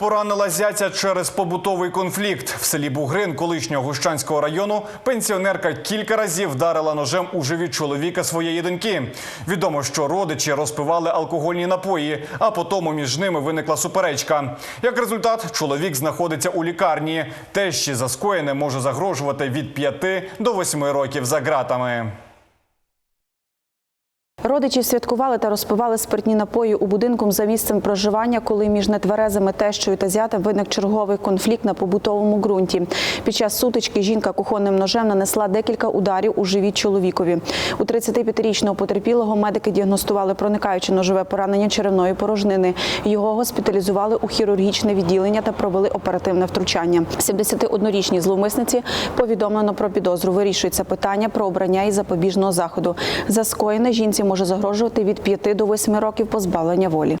Поранила зятя через побутовий конфлікт. В селі Бугрин колишнього Гущанського району пенсіонерка кілька разів вдарила ножем у живіт чоловіка своєї доньки. Відомо, що родичі розпивали алкогольні напої, а потім між ними виникла суперечка. Як результат, чоловік знаходиться у лікарні. Тещі за скоєне може загрожувати від 5 до 8 років за ґратами. Родичі святкували та розпивали спиртні напої у будинку за місцем проживання, коли між нетверезими тещою та зятем виник черговий конфлікт на побутовому ґрунті. Під час сутички жінка кухонним ножем нанесла декілька ударів у живіт чоловікові. У 35-річного потерпілого медики діагностували проникаюче ножове поранення черевної порожнини. Його госпіталізували у хірургічне відділення та провели оперативне втручання. 71-річній зловмисниці повідомлено про підозру. Вирішується питання про обрання і запобіжного заходу. За скоєне жінці може загрожувати від 5 до 8 років позбавлення волі.